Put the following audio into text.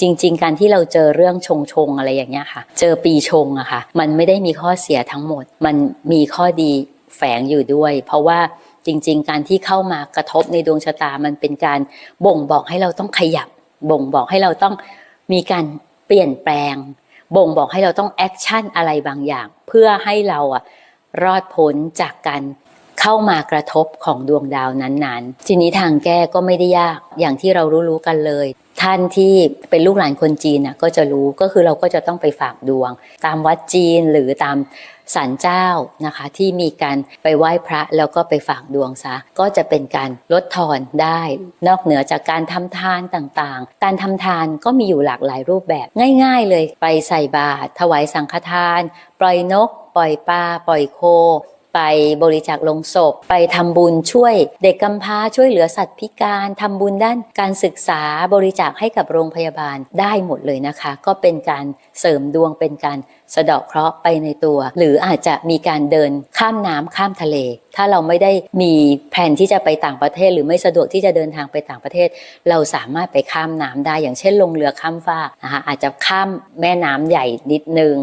จริง ๆ การที่เราเจอเรื่องชงชงๆอะไรอย่างเงี้ยค่ะ เจอปีชงอะค่ะ มันไม่ได้มีข้อเสียทั้งหมด มันมีข้อดีแฝงอยู่ด้วย เพราะว่าจริง ๆ การที่เข้ามากระทบในดวงชะตามันเป็นการบ่งบอกให้เราต้องขยับ บ่งบอกให้เราต้องมีการเปลี่ยนแปลง บ่งบอกให้เราต้องแอคชั่นอะไรบางอย่าง เพื่อให้เราอะรอดพ้นจากการเข้ามากระทบของดวงดาวนั้นๆทีนี้ทางแก้ก็ไม่ได้ยากอย่างที่เรารู้ๆกันเลย ท่านที่เป็นลูกหลานคนจีนน่ะก็จะรู้ก็คือเราก็จะต้องไปฝากดวง ตามวัดจีนหรือตามศาลเจ้านะคะ ที่มีการไปไหว้พระแล้วก็ไปฝากดวงซะก็จะเป็นการลดทอนได้ นอกเหนือจากการทำทานต่างๆ การทำทานก็มีอยู่หลากหลายรูปแบบง่ายๆเลย ไปใส่บาตรถวายสังฆทาน ปล่อยนก ปล่อยปลาปล่อยโค ไปบริจาคลงศพ ไปทำบุญช่วยเด็กกำพร้าช่วยเหลือสัตว์พิการทำบุญด้านการศึกษาบริจาคให้กับโรงพยาบาลได้หมดเลยนะคะ ก็เป็นการเสริมดวงเป็นการสะเดาะเคราะห์ไปในตัว หรืออาจจะมีการเดินข้ามน้ำข้ามทะเล ถ้าเราไม่ได้มีแผนที่จะไปต่างประเทศ หรือไม่สะดวกที่จะเดินทางไปต่างประเทศ เราสามารถไปข้ามน้ำได้อย่างเช่นลงเรือข้ามฟากนะคะอาจจะข้ามแม่น้ำใหญ่นิดนึง